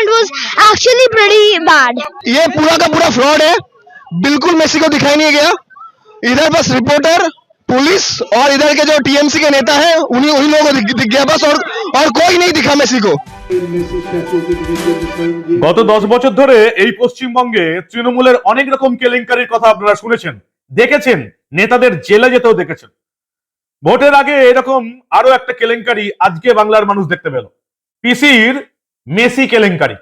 punishment was actually pretty bad. ये पूरा का पूरा फ्रॉड है बिल्कुल मेसी को दिखाई नहीं गया इधर बस रिपोर्टर पुलिस और इधर के जो टीएमसी के नेता हैं उन्हीं उन्हीं लोगों को दिख, दिख गया बस और और कोई नहीं दिखा मेसी को গত দশ বছর ধরে এই পশ্চিমবঙ্গে তৃণমূলের অনেক রকম কেলেঙ্কারির কথা আপনারা শুনেছেন দেখেছেন নেতাদের জেলে যেতেও দেখেছেন ভোটের আগে এরকম আরো একটা কেলেঙ্কারি আজকে বাংলার মানুষ দেখতে পেল পিসির মেসি কেলেঙ্কারি।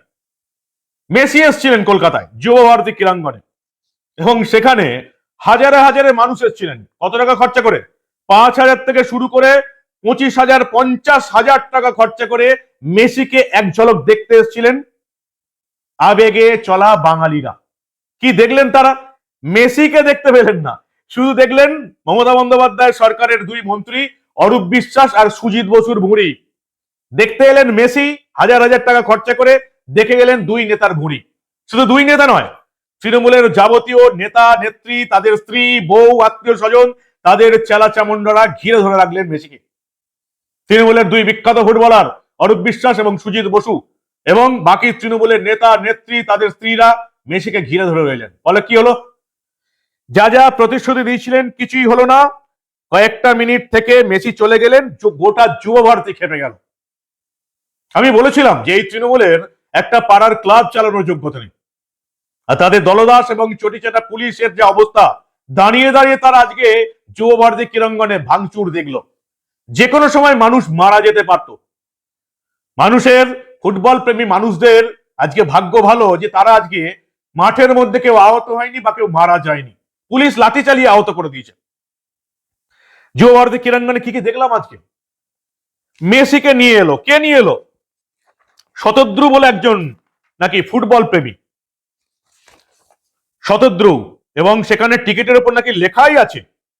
মেসি এসছিলেন কলকাতায় যুব ভারতী ক্রীড়াঙ্গনে। এবং সেখানে হাজারে হাজারে মানুষ এসছিলেন। কত টাকা খরচা করে? পাঁচ হাজার থেকে শুরু করে পঁচিশ হাজার, পঞ্চাশ হাজার টাকা খরচা করে মেসিকে এক ঝলক দেখতে এসেছিলেন। আবেগে চলা বাঙালিরা। কি দেখলেন তারা? মেসিকে দেখতে পেলেন না। শুধু দেখলেন মমতা বন্দ্যোপাধ্যায় সরকারের দুই মন্ত্রী, অরূপ বিশ্বাস আর সুজিত বসুর ভুঁড়ি। দেখতে এলেন মেসি, হাজার হাজার টাকা খরচা করে দেখে গেলেন দুই নেতার ভুঁড়ি। শুধু দুই নেতা নয়, তৃণমূলের যাবতীয় নেতা, নেত্রী, তাদের স্ত্রী, বউ, আত্মীয় স্বজন, তাদের চেলা চামুন্ডারা ঘিরে ধরে রাখলেন মেসিকে। তৃণমূলের দুই বিখ্যাত ফুটবলার অরূপ বিশ্বাস এবং সুজিত বসু এবং বাকি তৃণমূলের নেতা, নেত্রী, তাদের স্ত্রীরা মেসিকে ঘিরে ধরে রইলেন। ফলে কি হলো? যা যা প্রতিশ্রুতি দিয়েছিলেন কিছুই হলো না। কয়েকটা মিনিট থেকে মেসি চলে গেলেন গোটা যুব ভারতী খেপে গেল। আমি বলেছিলাম যে এই তৃণমূলের একটা পাড়ার ক্লাব চালানোর যোগ্যতা নেই। আর তাদের দলদাস এবং চটিচাটা পুলিশের যে অবস্থা, দাঁড়িয়ে দাঁড়িয়ে তারা আজকে যুব ভারতী ক্রীড়াঙ্গনে ভাঙচুর দেখল। যে কোনো সময় মানুষ মারা যেতে পারত। মানুষের ফুটবল প্রেমী মানুষদের আজকে ভাগ্য ভালো যে তারা আজকে মাঠের মধ্যে কেউ আহত হয়নি বা কেউ মারা যায়নি। পুলিশ লাঠি চালিয়ে আহত করে দিয়েছে। যুব ভারতী ক্রীড়াঙ্গনে কি কি দেখলাম আজকে? মেসিকে নিয়ে এলো। কে নিয়ে এলো? শতদ্রু বলে একজন নাকি ফুটবল প্রেমী। শতদ্রু, এবং সেখানে টিকিটের উপর নাকি লেখাই আছে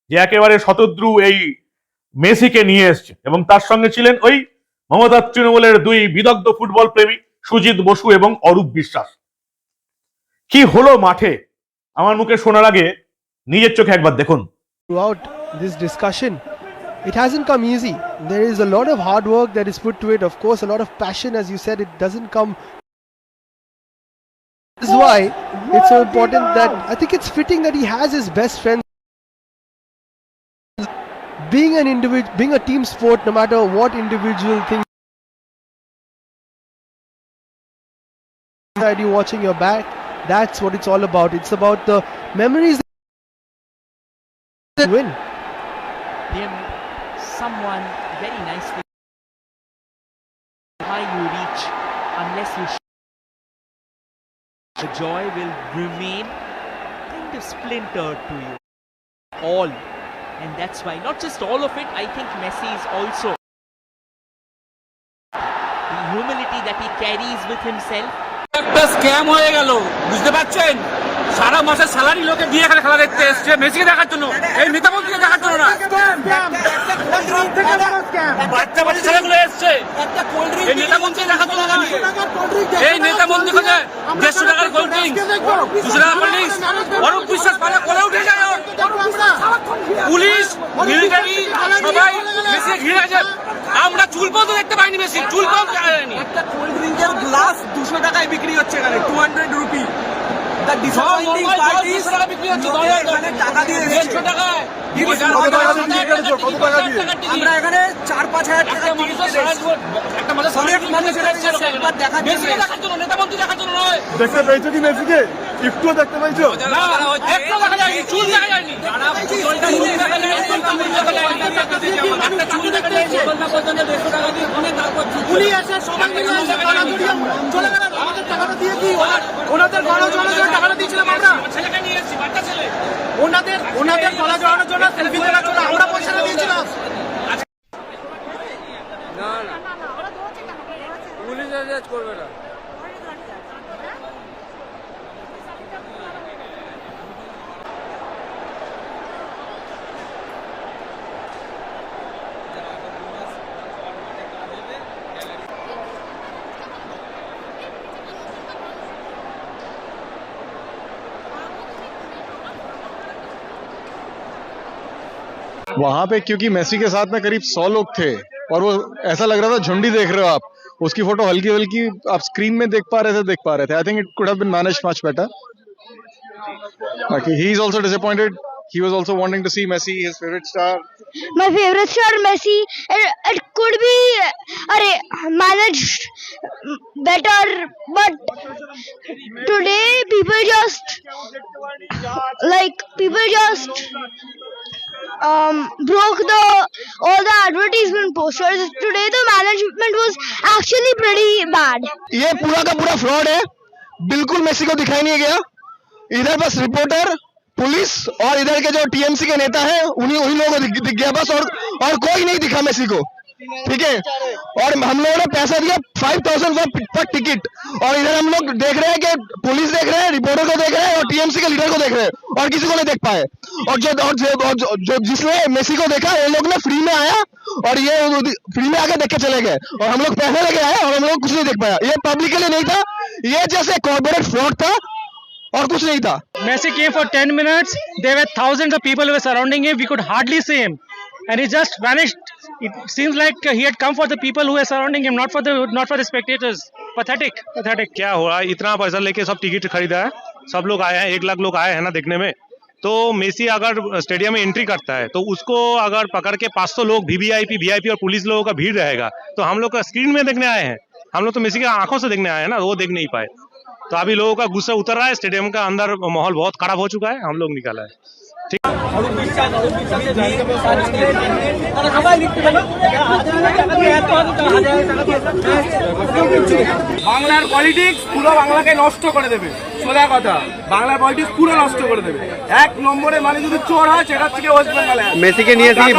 যে একেবারে শতদ্রু এই মেসিকে নিয়ে এসছে, এবং তার সঙ্গে ছিলেন ওই মমতা তৃণমূলের দুই বিদগ্ধ ফুটবল প্রেমী সুজিত বসু এবং অরূপ বিশ্বাস। কি হলো মাঠে? আমার মুখে শোনার আগে নিজের চোখে একবার দেখুন। Throughout this discussion. It hasn't come easy. There is a lot of hard work that is put to it. Of course, a lot of passion, as you said, it doesn't come. This is why it's so important that I think it's fitting that he has his best friend. Being an individual, being a team sport, no matter what individual thing that you watching your back, that's what it's all about. It's about the memories that win. him someone very nicely high you reach unless you sh- the joy will remain kind of splintered to you all and that's why not just all of it i think messi is also the humility that he carries with himself একটা scam হয়ে গেল বুঝতে পারছেন সারা মাসের salary লোকে দিয়ে এখানে খেলা দেখতে এসছে, মেসিকে দেখার জন্য। এই নেতা মন্ত্রীকে দেখার জন্য না। বাচ্চা বাচ্চা ছেলেগুলো এসছে। এই নেতা মন্ত্রী দেখার জন্য না। এই নেতা মন্ত্রী খোঁজে দেড়শো টাকার কোল্ড দুশো টাকার কোল্ড অরূপ বিশ্বাস পালা করে উঠে যায় পুলিশ মিলিটারি সবাই মেসিকে ঘিরে আছে। আমরা চুল পর্যন্ত দেখতে পাইনি মেসি, চুল পর্যন্ত একটা কোল্ড ড্রিঙ্কের গ্লাস দুশো টাকায় বিক্রি হচ্ছে এখানে টু হান্ড্রেড রুপি আমরা এখানে চার পাঁচ হাজার টাকা। দেখতে পেয়েছ কি মেসিকে? দেখতে না, একটু দেখা যায়নি, চুল দেখা যায়নি। চুল দেখা যায়নি, চুল দেখা যায়নি, একটা চুল দেখা যায়নি। উনি এসে সবাই মিলে এসে চলে গেলেন আমাদের টাকাটা দিয়ে কি ওনাদের গলা জড়ানোর জন্য টাকাটা দিয়েছিলাম আমরা ছেলেকে নিয়ে এসেছি, বাচ্চা ছেলে। ওনাদের ওনাদের গলা জড়ানোর জন্য সেলফি তোলার জন্য আমরা পয়সাটা দিয়েছিলাম वहाँ पे क्योंकि मेसी के साथ में करीब सौ लोग थे और वो ऐसा लग रहा था झुंडी देख रहे हो आप उसकी फ़ोटो हल्की हल्की आप स्क्रीन में देख पा रहे थे देख पा रहे थे I think it could have been managed much better बाकी he is also disappointed he was also wanting to see Messi, his favorite star. My favorite star Messi. It, it could be uh, managed better, but today people just like people just um broke the all the advertisement posters. Today the management was actually pretty bad. ये पूरा का पूरा fraud है। बिल्कुल Messi को दिखाई नहीं गया। इधर बस रिपोर्टर पुलिस और इधर के जो टीएमसी के नेता हैं उन्हीं उन्हीं लोगों को दिख, गया बस और और कोई नहीं दिखा मेसी को। ठीक है? और हम लोगों ने पैसा दिया फाइव थाउज़ेंड पर टिकट और इधर हम लोग देख रहे हैं कि पुलिस देख रहे हैं रिपोर्टर को देख रहे हैं और टीएमसी के लीडर को देख रहे हैं और किसी को नहीं देख पाए। और जो और जो, और जो जिसने मेसी को देखा ये लोग ने फ्री में आया और ये फ्री में आके देख के चले गए। और हम लोग पैसे लेके आए और हम लोग कुछ नहीं देख पाया। ये पब्लिक के लिए नहीं था ये जैसे कॉर्पोरेट फ्रॉड था और कुछ नहीं था। Messi came for ten minutes there they thousand of people they surrounding we could hardly same and he just vanished it seems like he had come for the people who are surrounding him not for the not for the spectators pathetic pathetic क्या हो इतना पैसा लेके सब ticket खरीदा है? सब लोग आए हैं एक लाख लोग आए हैं ना देखने में? तो मेसी अगर स्टेडियम में एंट्री करता है तो उसको अगर पकड़ के 500 लोग वीवीआईपी वीआईपी और पुलिस लोगों का भीड़ रहेगा तो हम लोग का स्क्रीन में देखने आए हैं हम लोग तो मेसी के आंखों से देखने आए हैं ना वो देख नहीं पाए तो अभी लोगों का गुस्सा उतर रहा है स्टेडियम का अंदर माहौल बहुत खराब हो चुका है हम लोग निकाला है বাংলার পলিটিক্স পুরো বাংলাকে নষ্ট করে দেবে সোজা কথা। বাংলার পলিটিক্স পুরো নষ্ট করে দেবে। এক নম্বরে মানে যদি চোর হয় সেটা থেকে ওয়েস্ট বেঙ্গলে মেসিকে নিয়ে এসে কি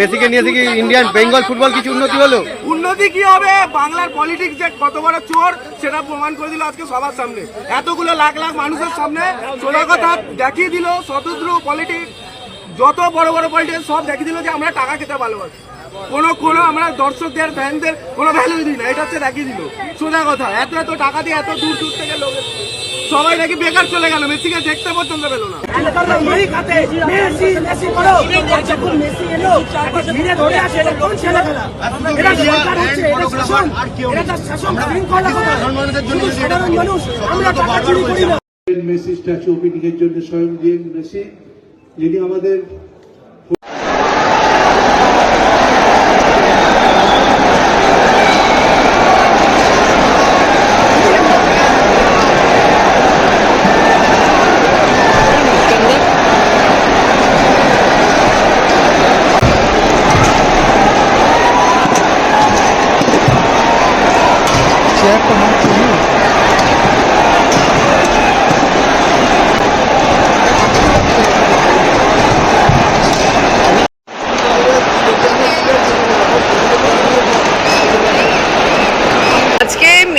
মেসিকে নিয়ে এসে কি ইন্ডিয়ান বেঙ্গল ফুটবল কিছু উন্নতি হলো? উন্নতি কি হবে? বাংলার পলিটিক্স যে কত বড় চোর সেটা প্রমাণ করে দিল আজকে সবার সামনে। এতগুলো লাখ লাখ মানুষের সামনে সোজা কথা দেখিয়ে দিল শতদ্রু পলিটিক্স যত বড় বড় পলিটিক্স সব দেখিয়ে দিল যে আমরা টাকা খেতে ভালোবাসি। কোনো কোনো আমরা দর্শকদের ফ্যানদের কোনো ভ্যালু দিই না এটা হচ্ছে দেখিয়ে দিল। সোজা কথা এত এত টাকা দিয়ে এত দূর দূর থেকে লোক। সবাই নাকি বেকার চলে গেল, মেসিকে দেখতে পর্যন্ত পেল না। মেসি স্ট্যাচু ওপেনিং এর জন্য স্বয়ং দিয়ে মেসি, যিনি আমাদের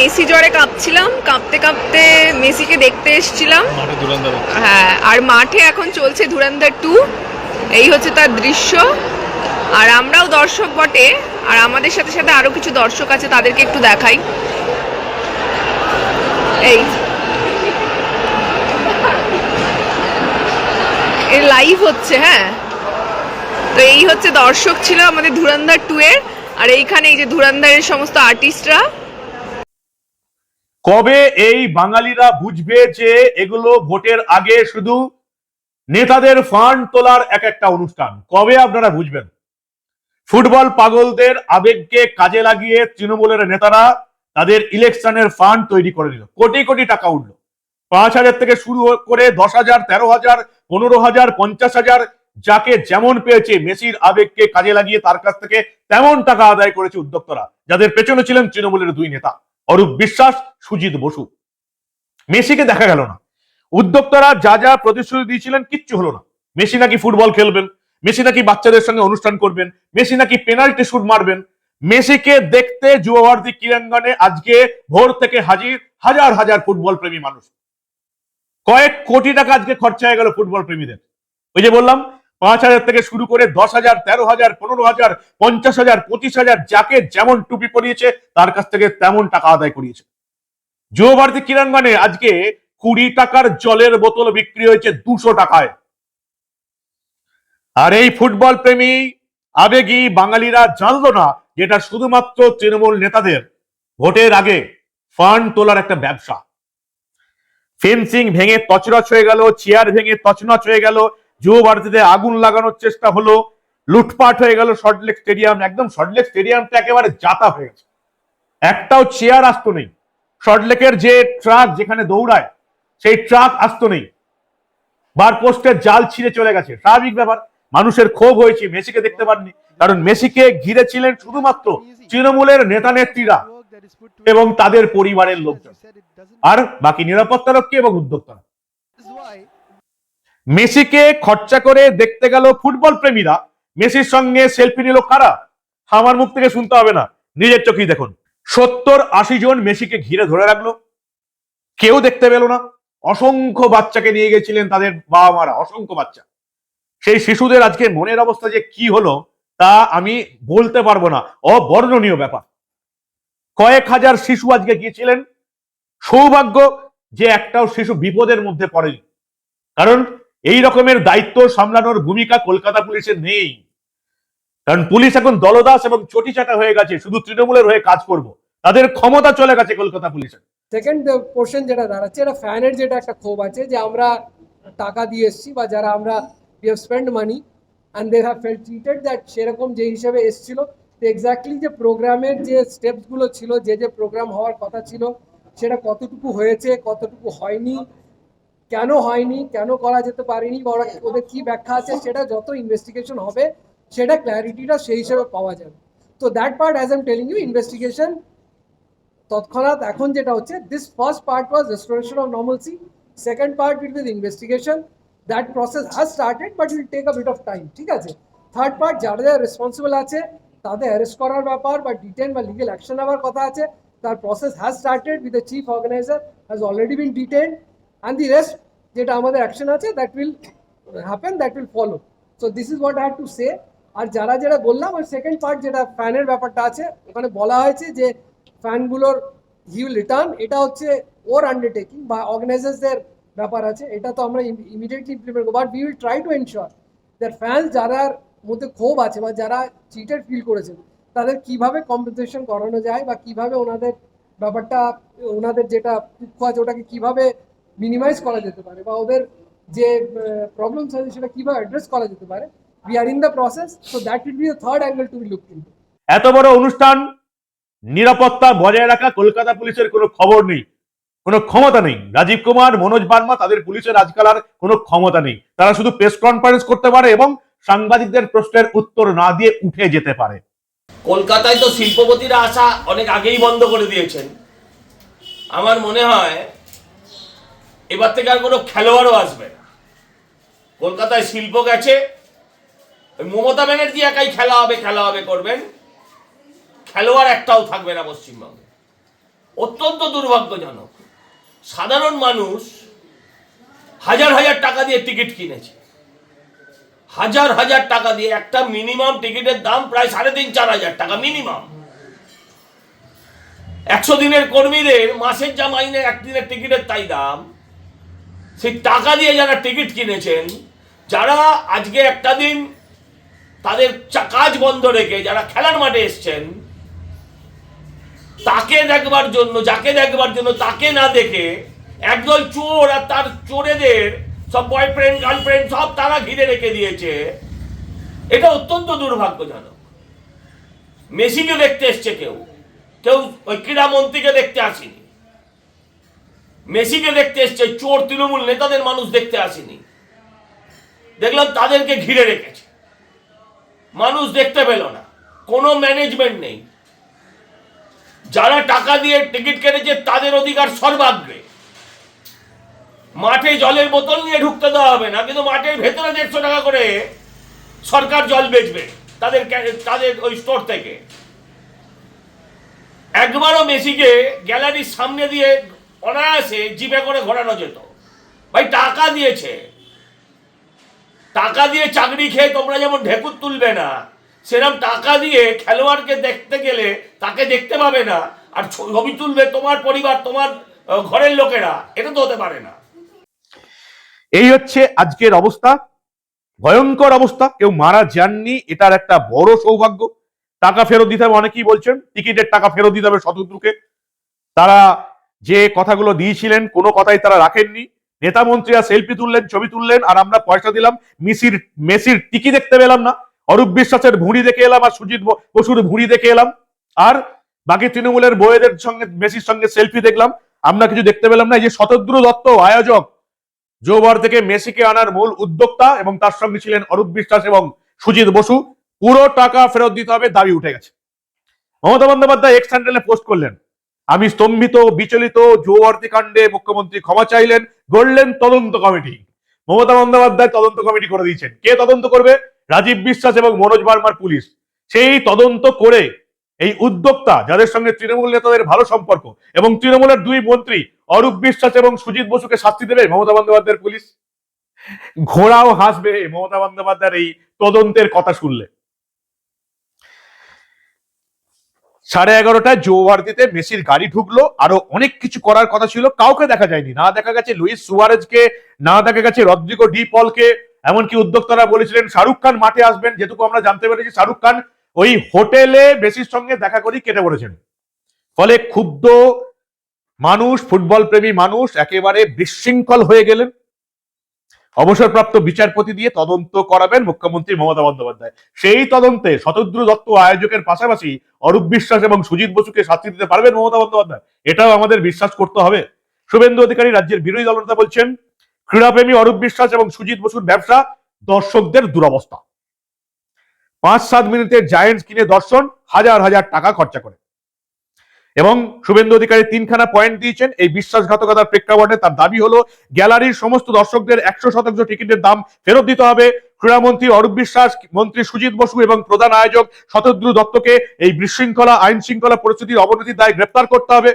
মেসি জ্বরে কাঁপছিলাম কাঁপতে কাঁপতে মেসিকে দেখতে এসেছিলাম। হ্যাঁ আর মাঠে এখন চলছে ধুরন্ধর টু। এই হচ্ছে তার দৃশ্য। আর আমরাও দর্শক বটে আর আমাদের সাথে সাথে আরও কিছু দর্শক আছে তাদেরকে একটু দেখাই। এই। এর লাইভ হচ্ছে হ্যাঁ। তো এই হচ্ছে দর্শক ছিল আমাদের ধুরন্ধর টু এর আর এইখানে এই যে ধুরন্ধরের সমস্ত আর্টিস্টরা কবে এই বাঙালিরা বুঝবে যে এগুলো ভোটের আগে শুধু নেতাদের ফান্ড তোলার এক একটা অনুষ্ঠান? কবে আপনারা বুঝবেন? ফুটবল পাগলদের আবেগকে কাজে লাগিয়ে তৃণমূলের নেতারা তাদের ইলেকশনের ফান্ড তৈরি করে দিল। কোটি কোটি টাকা উঠল। পাঁচ হাজার থেকে শুরু করে দশ হাজার, তেরো হাজার, পনেরো হাজার, পঞ্চাশ হাজার, যাকে যেমন পেয়েছে মেসির আবেগকে কাজে লাগিয়ে তার কাছ থেকে তেমন টাকা আদায় করেছে উদ্যোক্তরা, যাদের পেছনে ছিলেন তৃণমূলের দুই নেতা। অরূপ বিশ্বাস, সুজিত বসু। মেসিকে দেখা গেল না। উদ্যোক্তারা যা যা প্রতিশ্রুতি দিয়েছিলেন কিচ্ছু হলো না। মেসি নাকি ফুটবল খেলবেন, মেসি নাকি বাচ্চাদের সঙ্গে অনুষ্ঠান করবেন, মেসি নাকি পেনাল্টি শুট মারবেন। মেসিকে দেখতে যুবভারতী ক্রীড়াঙ্গনে আজকে ভোর থেকে হাজির হাজার হাজার ফুটবল প্রেমী মানুষ। কয়েক কোটি টাকা আজকে খরচা হয়ে গেল ফুটবল প্রেমীদের ওই যে বললাম পাঁচ হাজার থেকে শুরু করে দশ হাজার, তেরো হাজার, পনেরো হাজার, পঞ্চাশ হাজার, পঁচিশ হাজার, যাকে যেমন টুপি পরিয়েছে, তার কাছ থেকে তেমন টাকা আদায় করিয়েছে। যুব ভারতী ক্রীড়াঙ্গনে আজকে কুড়ি টাকার জলের বোতল বিক্রি হয়েছে দুশো টাকায়। আর এই ফুটবল প্রেমী আবেগী বাঙালিরা জানলো না যেটা শুধুমাত্র তৃণমূল নেতাদের। ভোটের আগে ফান্ড তোলার একটা ব্যবসা। ফেন্সিং ভেঙে তছনছ হয়ে গেল, চেয়ার ভেঙে তছনছ হয়ে গেল যুব ভারতীতে আগুন লাগানোর চেষ্টা হলো, লুটপাট হয়ে গেল সল্টলেক স্টেডিয়াম একদম সল্টলেক স্টেডিয়ামটা একেবারে জাতা হয়ে গেছে। একটাও চেয়ার আসতো নেই। সল্টলেকের যে ট্রাক যেখানে দৌড়ায়, সেই ট্রাক আসতো নেই। বার পোস্টের জাল ছিঁড়ে চলে গেছে। স্বাভাবিক ব্যাপার, মানুষের ক্ষোভ হয়েছে, মেসিকে দেখতে পাননি। কারণ মেসিকে ঘিরে ছিলেন শুধুমাত্র তৃণমূলের নেতা নেত্রীরা এবং তাদের পরিবারের লোকজন। আর বাকি নিরাপত্তারক্ষী এবং উদ্যোক্তারা মেসিকে খরচা করে দেখতে গেল ফুটবল প্রেমীরা। মেসির সঙ্গে সেলফি নিল কারা? আমার মুখ থেকে শুনতে হবে না। নিজের চোখেই দেখুন। সত্তর আশি জন মেসিকে ঘিরে ধরে রাখল। কেউ দেখতে পেল না। অসংখ্য বাচ্চাকে নিয়ে গেছিলেন তাদের বাবা মারা অসংখ্য বাচ্চা। সেই শিশুদের আজকে মনের অবস্থা যে কি হলো, তা আমি বলতে পারব না। অবর্ণনীয় ব্যাপার। কয়েক হাজার শিশু আজকে গিয়েছিলেন। সৌভাগ্য যে একটাও শিশু বিপদের মধ্যে পড়েনি। কারণ এই রকমের দায়িত্ব সামলানোর ভূমিকা কলকাতা পুলিশের নেই। কারণ পুলিশ এখন দলদাস এবং চটিচাটা হয়ে গেছে, শুধু তৃণমূলের হয়ে কাজ করব। তাদের ক্ষমতা চলে গেছে কলকাতা পুলিশের। সেকেন্ড পোর্শন যেটা দাঁড়াচ্ছে, এটা ফ্যানের যেটা একটা ক্ষোভ আছে যে আমরা টাকা দিয়ে এসছি বা যারা আমরা have spend money and they have fell treated that সেরকম যে হিসেবে এসছিল, তো এক্স্যাক্টলি যে প্রোগ্রামের যে স্টেপসগুলো ছিল, যে যে প্রোগ্রাম হওয়ার কথা ছিল, সেটা কতটুকু হয়েছে, কতটুকু হয়নি কেন হয়নি, কেন করা যেতে পারেনি, বা ওদের কী ব্যাখ্যা আছে, সেটা যত ইনভেস্টিগেশন হবে, সেটা ক্ল্যারিটিটা সেই হিসেবে পাওয়া যাবে। তো that part as am telling you investigation তৎক্ষণাৎ এখন যেটা হচ্ছে this first part was restoration of normalcy second part will with investigation that process has started but will take a bit of time ঠিক আছে? থার্ড পার্ট যারা যারা responsible আছে, তাদের অ্যারেস্ট করার ব্যাপার, বা ডিটেন বা লিগেল অ্যাকশন নেওয়ার কথা আছে, তার process has started with the chief organiser has already been detain and the rest যেটা আমাদের অ্যাকশন আছে that will happen that will follow so this is what I have to say আর যারা যারা বললাম ওই সেকেন্ড পার্ট যেটা ফ্যানের ব্যাপারটা আছে, ওখানে বলা হয়েছে যে ফ্যানগুলোর হি উইল রিটার্ন এটা হচ্ছে ওর আন্ডারটেকিং বা অর্গানাইজার্সদের ব্যাপার আছে। এটা তো আমরা ইমিডিয়েটলি ইমপ্লিমেন্ট করব। But we will try to ensure that fans যারার মধ্যে ক্ষোভ আছে বা যারা চিটেড ফিল করেছেন, তাদের কীভাবে কম্পেনসেশন করানো যায় বা কীভাবে ওনাদের ব্যাপারটা, ওনাদের যেটা দুঃখ আছে, ওটাকে কীভাবে মিনিমাইজ করা যেতে পারে বা ওদের যে প্রবলেমস আছে সেটা কীভাবে অ্যাড্রেস করা যেতে পারে। We are in the process so that will be the third angle to be look into এত বড় অনুষ্ঠান নিরাপত্তা বজায় রাখা কলকাতা পুলিশের কোনো খবর নেই। কোনো ক্ষমতা নেই। রাজীব কুমার মনোজ বার্মা তাদের পুলিশের আজকাল আর কোনো ক্ষমতা নেই। তারা শুধু প্রেস কনফারেন্স করতে পারে এবং সাংবাদিকদের প্রশ্নের উত্তর না দিয়ে উঠে যেতে পারে। কলকাতায় তো শিল্পপতিরা আসা অনেক আগেই বন্ধ করে দিয়েছেন। আমার মনে হয় এবার থেকে আর কোনো খেলোয়াড়ও আসবে না। কলকাতায় শিল্প গেছে। ওই মমতা ব্যানার্জি একাই খেলা হবে খেলা হবে করবেন। খেলোয়াড় একটাও থাকবে না পশ্চিমবঙ্গে। অত্যন্ত দুর্ভাগ্যজনক। সাধারণ মানুষ হাজার হাজার টাকা দিয়ে টিকিট কিনেছে। হাজার হাজার টাকা দিয়ে একটা মিনিমাম টিকিটের দাম প্রায় সাড়ে তিন, চার হাজার টাকা মিনিমাম। একশো দিনের কর্মীদের মাসের যা মাইনে, একদিনের টিকিটের তাই দাম। সেই টাকা দিয়ে যারা টিকিট কিনেছেন, যারা আজকে একটা দিন তাদের কাজ বন্ধ রেখে যারা খেলার মাঠে এসছেন, তাকে দেখবার জন্য, যাকে দেখবার জন্য, তাকে না দেখে একদল চোর আর তার চোরেদের সব বয়ফ্রেন্ড গার্লফ্রেন্ড সব তারা ঘিরে রেখে দিয়েছে। এটা অত্যন্ত দুর্ভাগ্যজনক। মেসিকে দেখতে এসছে কেউ। কেউ ওই ক্রীড়ামন্ত্রীকে দেখতে আসেনি। মেসিকে দেখতে এসছে, চোর তৃণমূল নেতাদের মানুষ দেখতে আসেনি। দেখলাম তাদেরকে ঘিরে রেখেছে। মানুষ দেখতে পেল না। কোনো ম্যানেজমেন্ট নেই। যারা টাকা দিয়ে টিকিট কেটেছে, তাদের অধিকার সর্বাগ্রে। মাঠে জলের বোতল নিয়ে ঢুকতে দেওয়া হবে না, কিন্তু মাঠের ভেতরে দেড়শো টাকা করে সরকার জল বেচবে তাদের তাদের ওই স্টোর থেকে। একবারও মেসিকে গ্যালারির সামনে দিয়ে অনায়াসে জিপে করে ঘোরানো যেত। ভাই, টাকা দিয়েছে। টাকা দিয়ে চাকরি খেয়ে তোমরা যেমন ঢেকুর তুলবে না সেরকম টাকা দিয়ে খেলোয়াড়কে দেখতে গেলে তাকে দেখতে পাবে না, আর ছবি তুলবে তোমার পরিবার, তোমার ঘরের লোকেরা, এটা তো হতে পারে না। এই হচ্ছে আজকের অবস্থা। ভয়ঙ্কর অবস্থা। কেউ মারা যাননি, এটার একটা বড় সৌভাগ্য। টাকা ফেরত দিতে হবে, অনেকেই বলছেন, টিকিটের টাকা ফেরত দিতে হবে শতদ্রুকে। তারা যে কথাগুলো দিয়েছিলেন, কোনো কথাই তারা রাখেননি। নেতা মন্ত্রীরা সেলফি তুললেন, ছবি তুললেন, আর আমরা পয়সা দিলাম, মিসির, মেসির টিকি দেখতে পেলাম না। অরূপ বিশ্বাসের ভুঁড়ি দেখে এলাম আর সুজিত বসুর ভুঁড়ি দেখে এলাম। আর বাকি তৃণমূলের বইয়েদের সঙ্গে, মেসির সঙ্গে সেলফি দেখলাম। আমরা কিছু দেখতে পেলাম না। যে শতদ্রু দত্ত, আয়োজক, জোবর থেকে মেসিকে আনার মূল উদ্যোক্তা এবং তার সঙ্গে ছিলেন অরূপ বিশ্বাস এবং সুজিত বসু। পুরো টাকা ফেরত দিতে হবে, দাবি উঠে গেছে। মমতা বন্দ্যোপাধ্যায় এক্স হ্যান্ডেলে পোস্ট করলেন। আমি স্তম্ভিত, বিচলিত জোবর্তী কাণ্ডে মুখ্যমন্ত্রী ক্ষমা চাইলেন, গড়লেন তদন্ত কমিটি। মমতা বন্দ্যোপাধ্যায় তদন্ত কমিটি করে দিয়েছেন। কে তদন্ত করবে? রাজীব বিশ্বাস এবং মনোজ বার্মার পুলিশ। সেই তদন্ত করে এই উদ্যোক্তা, যাদের সঙ্গে তৃণমূল নেতাদের ভালো সম্পর্ক এবং তৃণমূলের দুই মন্ত্রী, অরূপ বিশ্বাস এবং সুজিত বসুকে শাস্তি দেবে মমতা বন্দ্যোপাধ্যায়ের পুলিশ? ঘোড়াও হাসবে মমতা বন্দ্যোপাধ্যায়ের এই তদন্তের কথা শুনলে। সাড়ে এগারোটায় জৌভারতিতে মেসির গাড়ি ঢুকলো, আরও অনেক কিছু করার কথা ছিল, কাউকে দেখা যায়নি। না দেখা গেছে লুইস সুয়ারেজকে, না দেখা গেছে রদ্রিগো ডি পলকে, এমনকি উদ্যোক্তারা বলেছিলেন, শাহরুখ খান মাঠে আসবেন, যেটুকু আমরা জানতে পেরেছি, শাহরুখ খান ওই হোটেলে মেসির সঙ্গে দেখা করেই কেটে পড়েছেন। ফলে ক্ষুব্ধ মানুষ ফুটবল প্রেমী মানুষ, একেবারে বিশৃঙ্খল হয়ে গেলেন। অবসরপ্রাপ্ত বিচারপতি দিয়ে তদন্ত করাবেন মুখ্যমন্ত্রী মমতা বন্দ্যোপাধ্যায়। সেই তদন্তে শতদ্রু দত্ত আয়োজকের পাশাপাশি অরূপ বিশ্বাস এবং সুজিত বসুকে শাস্তি দিতে পারবেন মমতা বন্দ্যোপাধ্যায়? এটাও আমাদের বিশ্বাস করতে হবে। শুভেন্দু অধিকারী রাজ্যের বিরোধী দলনেতা বলছেন, ক্রীড়াপ্রেমী অরূপ বিশ্বাস এবং সুজিত বসুর ব্যবসা দর্শকদের দুরবস্থা। পাঁচ সাত মিনিটে জায়েন্টস কিনে দর্শন, হাজার হাজার টাকা খরচা করে। এবং শুভেন্দু অধিকারী তিনখানা পয়েন্ট দিয়েছেন। এই বিশ্বাসঘাতকতার প্রেক্ষাপটে তার দাবি হলো, গ্যালারির সমস্ত দর্শকদের একশো শতাংশ টিকিটের দাম ফেরত দিতে হবে। ক্রীড়ামন্ত্রী অরূপ বিশ্বাস, মন্ত্রী সুজিত বসু এবং প্রধান আয়োজক শতদ্রু দত্তকে এই বিশৃঙ্খলা আইন শৃঙ্খলা পরিস্থিতির অবনতির দায় গ্রেপ্তার করতে হবে।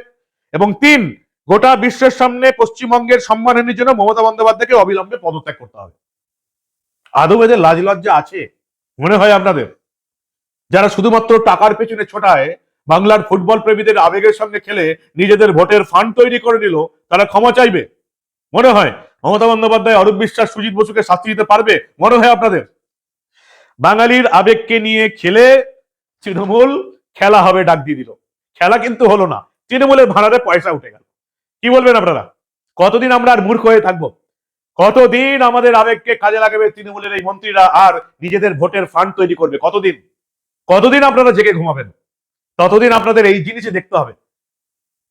এবং তিন, গোটা বিশ্বের সামনে পশ্চিমবঙ্গের সম্মানহানির জন্য মমতা বন্দ্যোপাধ্যায়কে অবিলম্বে পদত্যাগ করতে হবে। আদৌ এদের লাজ লজ্জা আছে? মনে হয় আপনাদের। যারা শুধুমাত্র টাকার পেছনে ছোটায় বাংলার ফুটবল প্রেমীদের আবেগের সঙ্গে খেলে নিজেদের ভোটের ফান্ড তৈরি করে নিল, তারা ক্ষমা চাইবে। মনে হয় মমতা বন্দ্যোপাধ্যায়, অরূপ বিশ্বাস, সুজিত বসুকে শাস্তি দিতে পারবে? মনে হয় আপনাদের? বাঙালির আবেগকে নিয়ে খেলে তৃণমূল খেলা হবে ডাক দিয়ে দিল। খেলা কিন্তু হলো না। তৃণমূলের ভাড়ারে পয়সা উঠে গেল। কি বলবেন আপনারা? কতদিন আমরা আর মূর্খ হয়ে থাকব? কতদিন আমাদের আবেগকে কাজে লাগাবে তৃণমূলের এই মন্ত্রীরা আর নিজেদের ভোটের ফান্ড তৈরি করবে? কতদিন? কতদিন আপনারা জেগে ঘুমাবেন? ততদিন আপনাদের এই জিনিসই দেখতে হবে।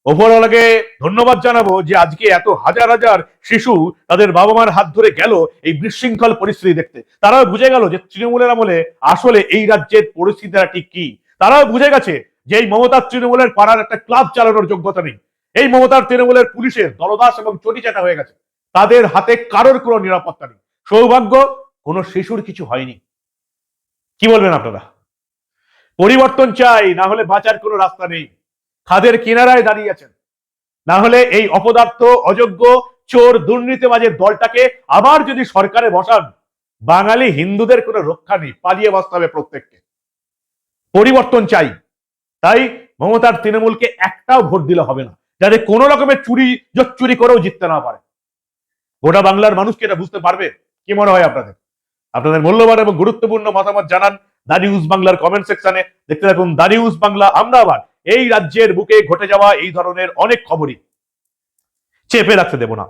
ওপরওয়ালাকে ধন্যবাদ জানাব যে আজকে এত হাজার হাজার শিশু তাদের বাবা মার হাত ধরে গেল এই বিশৃঙ্খল পরিস্থিতি দেখতে। তারাও বুঝে গেল যে তৃণমূলের আমলে আসলে এই রাজ্যের পরিস্থিতিটা ঠিক কি। তারাও বুঝে গেছে যে এই মমতার তৃণমূলের পাড়ার একটা ক্লাব চালানোর যোগ্যতা নেই। এই মমতার তৃণমূলের পুলিশের দলদাস এবং চটিচাটা হয়ে গেছে। তাদের হাতে কারোর কোনো নিরাপত্তা নেই। সৌভাগ্য কোনো শিশুর কিছু হয়নি। কি বলবেন আপনারা? পরিবর্তন চাই, না হলে বাঁচার কোনো রাস্তা নেই। খাদের কিনারায় দাঁড়িয়ে আছেন। না হলে এই অপদার্থ, অযোগ্য, চোর দুর্নীতিবাজের দলটাকে আবার যদি সরকারে বসান, বাঙালি হিন্দুদের কোনো রক্ষা নেই, পালিয়ে বাঁচতে হবে প্রত্যেককে। পরিবর্তন চাই। তাই মমতার তৃণমূলকে একটাও ভোট দিলে হবে না, যাতে কোনো রকমের চুরি চুরি করেও জিততে না পারে। গোটা বাংলার মানুষকে এটা বুঝতে পারবে? কি মনে হয় আপনাদের? আপনাদের মূল্যবান এবং গুরুত্বপূর্ণ মতামত জানান দা নিউজ বাংলার কমেন্ট সেকশনে দেখতে থাকুন দা নিউজ বাংলা আমরা আবার এই রাজ্যের বুকে ঘটে যাওয়া এই ধরনের অনেক খবরই। চেপে রাখতে দেব না।